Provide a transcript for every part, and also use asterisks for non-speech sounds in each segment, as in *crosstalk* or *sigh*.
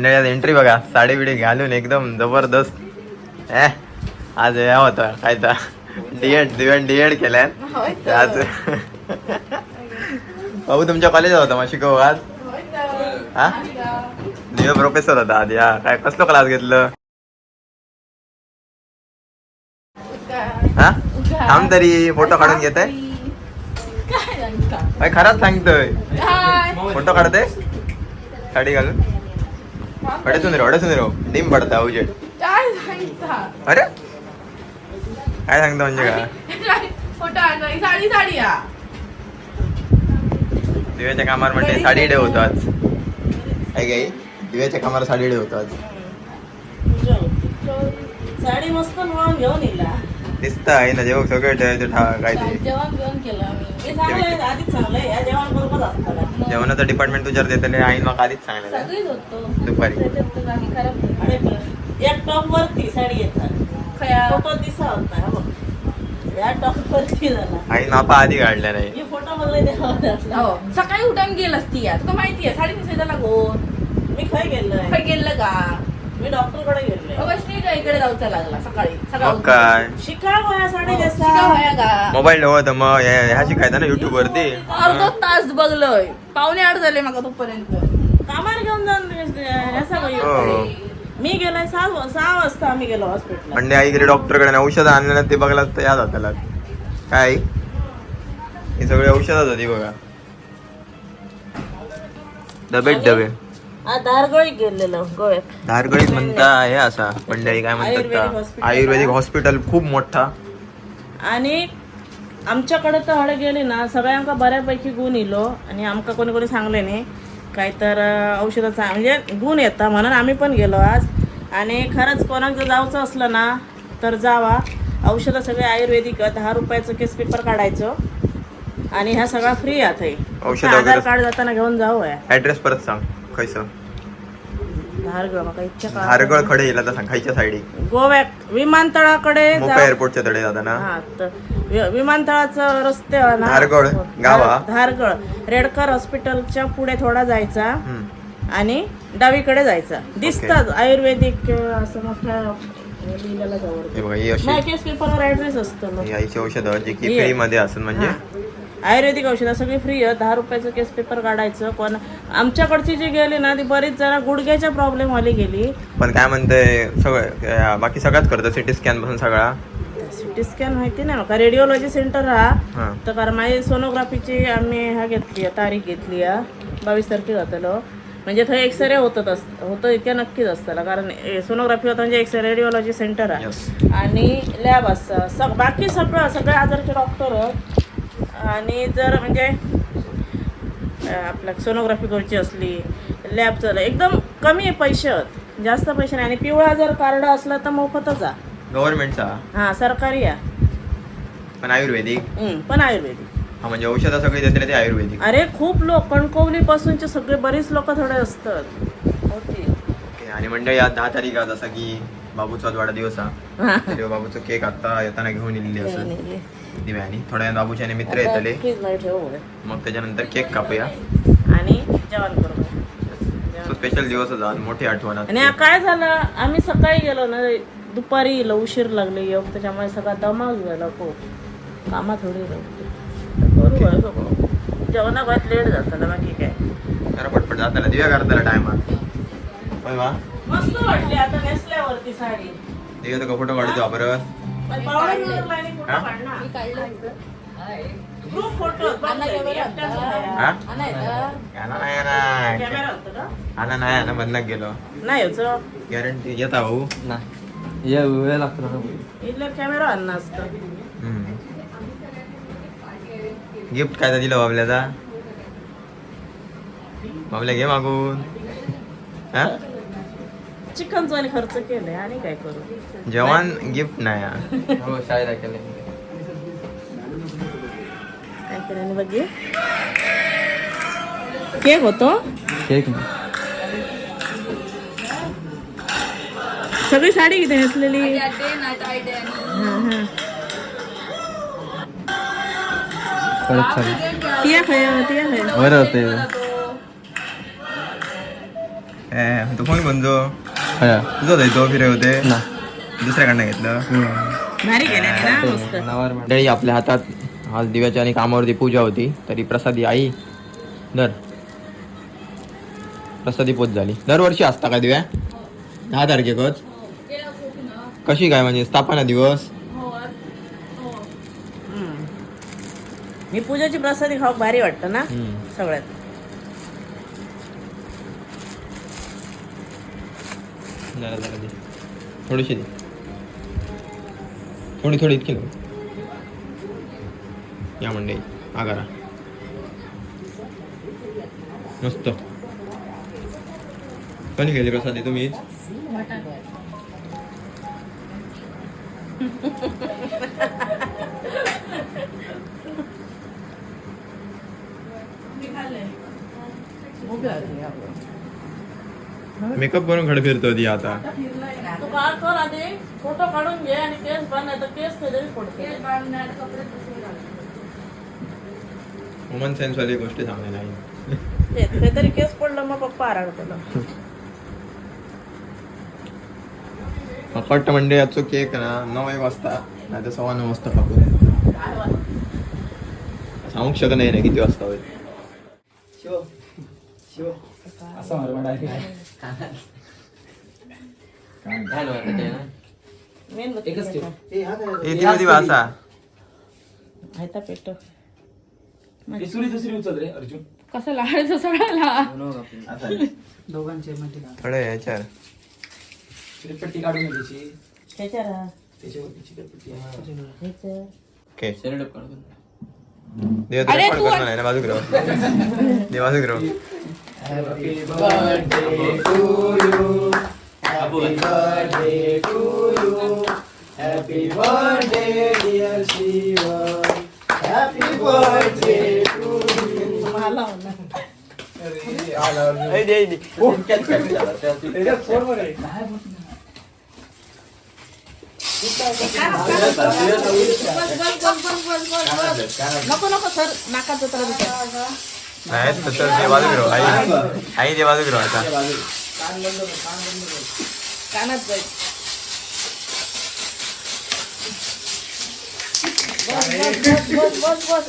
मंडळात एंट्री बघा. साडी बिडी घालून एकदम जबरदस्त. ए आज या होता काय तर डीएड दिव्यान डीएड केल्यान होय ते आज भाऊ तुमच्या कॉलेजात होता मग शिकव आज? हा? दिव्या प्रोफेसर होता आज या काय कसलं क्लास घेतलं? हा? थांब तरी फोटो काढून घेत आहे खराच सांगतोय? फोटो काढते साडी घालून? अडचून रे अडचून रे डिम पडता उजेड. काय सांगता? अरे? काय सांगतो म्हणजे काय? फोटो आणला साडी साडी या दिव्याच्या कामावर म्हणजे साडी डे होतो आज काय काय दिव्याच्या कामावर साडी डे होतो आज साडी मस्त म्हणून घेऊन येला दिसतं आहे ना जेव्हा सगळं ठेवायचं ठा काय ते जेवण बिवण केलं जेवणाचं डिपार्टमेंट तुझ्यावर देतले आई मग आधीच होतो. दुपारी. एक टॉप वरती साडी येतात खया. फोटो दिसा होता हा. बघ या टॉप वरती झाला आई मापा आधी काढल्या नाही हे फोटो हो. सकाळी उठून गेलस ती या तुका माहिती आहे साडी दिसायला लागून. मी खय गेलोय? काय गेलं का मी डॉक्टरकडे गेलोय वैष्णवीच्या इकडे जाऊचा लागला सकाळी. सकाळ मग काय? शिकाव या साडी का मोबाईल नव्हत मग. हे- ह्या शिकायचा ना युट्यूब वरती. अर्धा तास बघलोय. पावणे आठ झाले माका तोपर्यंत. कामार घेऊन जाऊन सगळं हो. मी गेलोय सहा सहा वाजता आम्ही गेलो हॉस्पिटलला म्हणजे आई गेली डॉक्टरकडे औषध आणलं ते बघला तर याद होता काय आई? हे सगळे औषधात होती बघा. डबेत डबे. हा धारगळी गेलेलो गोव्यात. धारगळीत म्हणता हे असा मंडळी काय म्हणतात आयुर्वेदिक हॉस्पिटल. आयुर्वेदिक हॉस्पिटल खूप मोठा. आणि आमच्याकडे तर हडे गेली ना सगळ्यांका बऱ्यापैकी गुण इलो आणि आमका कोणी कोणी सांगले नाही. काय तर अं, औषधं चा- म्हणजे गुण येता म्हणून आम्ही पण गेलो आज. आणि खरंच कोणाक जर जायचं असलं ना तर जावा. औषधं सगळे आयुर्वेदिक. दहा रुपयाचं केस पेपर काढायचं. आणि ह्या सगळा फ्री आहे. औषधं आधार वगैरे- कार्ड जाताना घेऊन जाऊ ऍड्रेस परत सांग. खैसं धारगळ खडे येला तर सांग खायच्या साईडी गोव्यात विमानतळाकडे मोपा जा एअरपोर्टच्या तडे जाताना हा तर वि- विमानतळाचं रस्ते ना धारगळ, गावा. धारगळ रेडकर हॉस्पिटलच्या पुढे थोडा जायचा हम्म. आणि डावीकडे जायचा दिसतात आयुर्वेदिक अं, असं मोठ्या लिहिलेलं जवळ हे बघा ही अशी केस पेपरवर ऍड्रेस असतो ना. ही आईची औषधं जे की ही. फ्री मध्ये असेल म्हणजे हा. आयुर्वेदिक औषधं सगळी फ्री आहे. दहा रुपयाचं केस पेपर काढायचं. कोण आमच्याकडची जी गेली ना ती बरीच जरा गुडघ्याच्या प्रॉब्लेम वाली गेली. पण काय म्हणते सगळं बाकी सगळ्याच करतं सिटी स्कॅनपासून सगळा? सिटी स्कॅन माहिती नाही. का रेडिओलॉजी सेंटर हा. तर कारण माझी सोनोग्राफीची आम्ही हा घेतली आहे, तारीख घेतली आहे. बावीस तारखेक जातलो म्हणजे थंय एक्सरे होतच अस होतं इतक्या नक्कीच असतला. कारण सोनोग्राफी होता म्हणजे एक्सरे रेडिओलॉजी सेंटर आहे. आणि लॅब असतं. सग बाकी सगळं सगळ्या आजारचे डॉक्टर आणि जर म्हणजे आपल्या सोनोग्राफी करूची असली लॅब चालू एकदम कमी पैसे. आहेत जास्त पैसे नाही. आणि पिवळा जर कार्ड असला तर मोफतच आहे गव्हर्नमेंटचा हां सरकारी आहे. पण आयुर्वेदिक? हं, पण आयुर्वेदिक. हा म्हणजे औषधं सगळी देते ते आयुर्वेदिक. अरे खूप लोक कणकवली पासूनचे सगळे बरीच लोक थोडे असतात. होती ओके आणि मंडळी आज दहा तारीख आज असा की बाबूचा आज वाढदिवस हा. तेव्हा बाबूचा केक आता येताना घेऊन येलेली असं. दिव्यानी. थोड्या बाबूचे आणि मित्र येतले. मग त्याच्यानंतर केक कापूया. आणि जेवण करू तो स्पेशल दिवस आज मोठी आठवण. आणि काय झालं? आम्ही सकाळी गेलो ना दुपारी येलो उशीर लागले. योग त्याच्यामुळे सगळा दमाग झाला खूप. कामात थोडी करू बरं बघू. जेवणाबाद लेट जाताना बाकी काय. जरा पटपट जाताना दिव्या करताना होय वा. मस्त वाटली आता नेसल्यावरती साडी. दिव्या तर फोटो काढतो बरं पण पावडर बिवडर लावली फोटो. ग्रुप. आला नाही आला बंद गेलो. नाही गॅरंटी येता भाऊ. नाही. या वेळ लागतो इथलं कॅमेरा आणणं असतं गिफ्ट काय दिलं बाबल्याचा? बाबल्या घे मागून. हा? चिकनचं खर्च केलाय आणि काय करू? जेवण गिफ्ट नाही. हा. शाळेला केले काय केलं बघे. केक होतो? केक सगळी साडी किती नेसलेली. हा, हा. बरं होते. तो. ए, तो फोन कोणतो तुझा होता तो फिरे होते दुसऱ्याकडनं घेतलं. मंडळी आपल्या हातात आज दिव्याच्या आणि कामावरती पूजा होती तरी प्रसादी आई दर. प्रसादी पोच झाली. दरवर्षी असता का दिव्या? दहा तारखेकच. कशी काय म्हणजे स्थापना दिवस. मी पूजाची प्रसादी खाऊ भारी वाटतं ना. सगळ्यात. जरा जरा दे थोडीशी दे थोडी थोडी इतकी नको या मंडळी आगारा मस्त कोणी गेली प्रसादी तुम्हीच मेकअप करून खड फिरतो ती आता. तू काय कर आधी फोटो काढून घे आणि केस बांध नाही तर केस वुमन सेन्स वाली गोष्टी सांगणे नाही. ते तरी केस पडलं मग पप्पा आराडतो फक्त म्हणजे याचो केक ना नऊ एक वाजता नाही तर सव्वा नऊ वाजता खातो सांगू शकत नाही ना किती वाजता होईल. मेन एकच ठेव. ए, ती मध्ये वासा हायता पेट. दुसरी दुसरी उचल रे अर्जुन. कसं लाडायचं सगळ्याला? दोघांचे म्हणजे. थोडे याच्यावर. चिकटपट्टी काढून घे त्याची. त्याच्या राहा त्याच्यावरती चिकटपट्टी ह्याचं. ओके. शरड काढून देव तुला पण करणार नाही ना बाजूक *laughs* राव दे बाजूक राव मला म्हणा. नको नको सर नाकाचं तर नाही तसं दे बाजूक राव आई आई दे बाजूक राव आता कानात जाईल. बस बस बस बस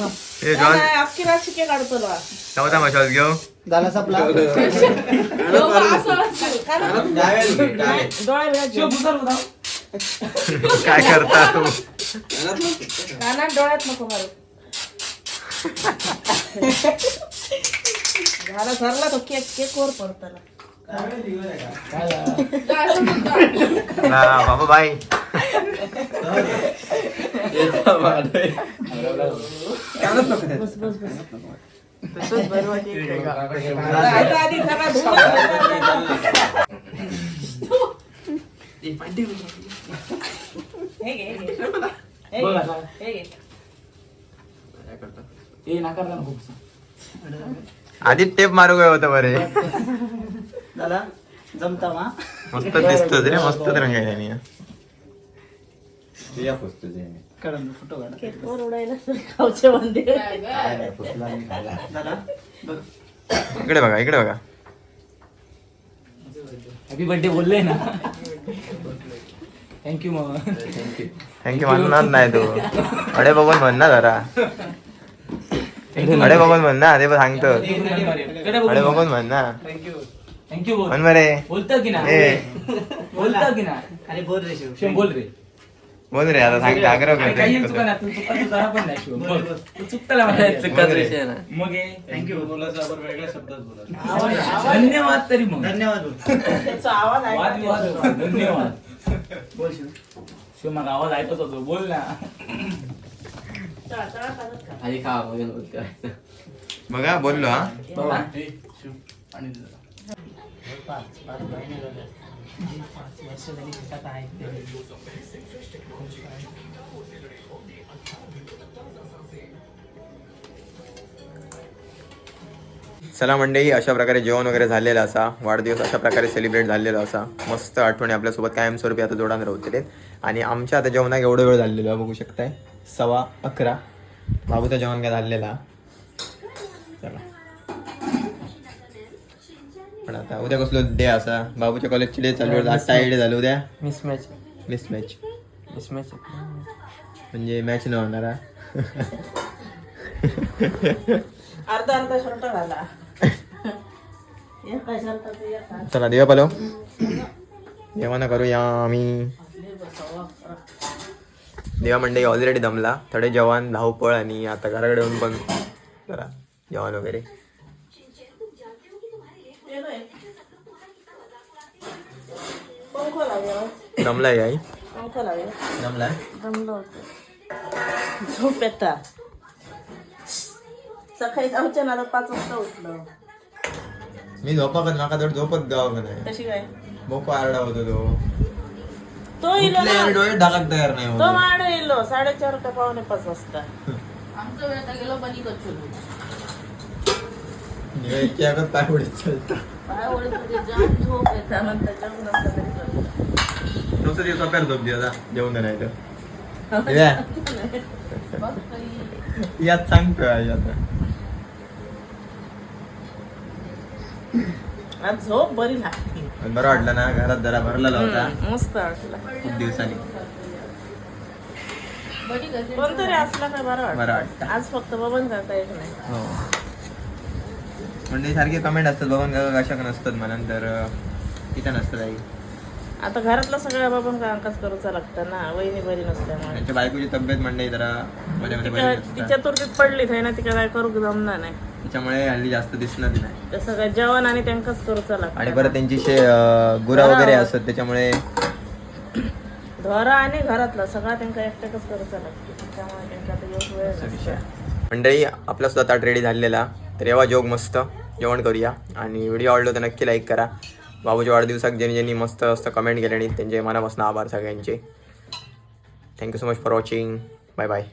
बस ए जॉन. अख्खी रात शिके काढतो बा. नव्हता मशाल घेऊ. झाला सपला. *laughs* *laughs* डोळा बिळा *laughs* काय करता तू? कानात डोळ्यात नको मारू. झाला सरला तो केक केक वर पडताना ना बाबा बाई बस बस बस तसंच बरं वाटेल. आता आधी सगळा धुवा. हे घे, हे घे. हे घे, हे घे. ए नाकारला नको आधी टेप मारू काय होतं बरे. झाला जमता मा? मस्त दिसतो रे मस्त रंग आहे याने. काढून फोटो काढा बघ. इकडे बघा इकडे बघा. हॅपी बर्थडे बोलले ना. थँक्यू मग थँक्यू म्हणणार नाही तू. अडे बघून म्हण ना जरा. अडे बघून म्हण ना ते पण सांगतो. अडे बघून म्हण. ना. थँक्यू थँक्यू बोल. म्हण बरे. बोलतो की ना? बोलतो की ना? अरे बोल रे बोल रे. बोल रे आता सांग आग्रह अरे काही चुका करतो ना तू चुका तू जरा पण नाही शिवम बोल. मग थँक्यू धन्यवाद तरी मग. धन्यवाद. धन्यवाद. बोल शिव. शिव मग आवाज ऐकत होतो. बोल ना. आधी खा मग बोलतो बघा बोललो हा. पाच पाच बहिणी झाल्या पाच वर्ष झाली शेतात आहेत ते. चला मंडळी अशा प्रकारे जेवण वगैरे झालेलं असा. वाढदिवस अशा प्रकारे सेलिब्रेट झालेला असा. मस्त आठवणी आपल्यासोबत कायमस्वरूपी आता जोडान राहतील आणि आमच्या आता जेवणाक एवढं वेळ झालेलो आहे बघू शकताय. सव्वा अकरा. बाबूचा जेवण काय झालेला? चला. पण आता उद्या कसलो डे असा. बाबूच्या कॉलेजची डे चालू आहे. आज टाय झालं उद्या. मिसमॅच मिस मॅच मिसमॅच म्हणजे मॅच न होणार. अर्धा अर्धा शर्ट घाला. चला देवा पालो. जेवण करूया आम्ही. देवा मंडळी ऑलरेडी दमला. थोडे जेवण धावपळ आणि आता घराकडे येऊन पण जरा जेवण वगैरे. दमलाय आई. दमलाय? झोप येता सकाळी जाऊच्या ना पाच वाजता उठलं. मी झोपाकत माका तर झोपत गाव नाही कशी काय? भोपा आरडा होतो तो. तो इलो ना. डोळे ढाकाक तयार नाही तो होत. माड इलो साडेचार का पावणे पाच वाजता. आमचं वेळ आता गेलो बनी कच्चू पाय चालतं. पाय जाम झोप येते त्यानंतर जेवण असलं तरी चालतं. नुसतं दिवस सोप्यावर झोप द्या जेवण नाही. तर दिव्या, बघ काही यात सांगतोय आई आता. आज झोप बरी लागते. बरं वाटलं ना घरात जरा भरलेला होता. मस्त वाटलं. खूप दिवसांनी. कोणतरी असला काय बरं बरं वाटतं. आज फक्त बबन करता येत नाही. हो. म्हणजे सारखे कमेंट असतात बघून का कशा नसतात म्हणून तर तिथं नसतात आई आता घरातलं सगळं बबन कामकाज करूचा लागतं ना वहिनी बरी नसल्यामुळे त्यांच्या बायकोची तब्येत म्हणणे जरा मध्ये मध्ये बरी तिच्या तुरतीत पडली आहे ना तिला काय करू जमणार नाही. त्याच्यामुळे हल्ली जास्त दिसणार नाही. ते सगळं जेवण आणि त्यांकाच करूचा लागतं आणि परत त्यांची शे गुरा वगैरे असतात त्याच्यामुळे घरा आणि घरातलं सगळं त्यांना एकट्याकच करूचा लागतं त्यामुळे त्यांचा आता योग्य वेळ नसतो. मंडळी आपला सुद्धा ताट रेडी झालेला. तर जोग मस्त. जेवण करूया. आणि व्हिडिओ आवडलो तर नक्की लाईक करा. बाबूच्या वाढदिवसाक ज्यांनी ज्यांनी मस्त मस्त कमेंट केले आणि त्यांचे मनापासून आभार सगळ्यांचे. Thank you so much for watching bye bye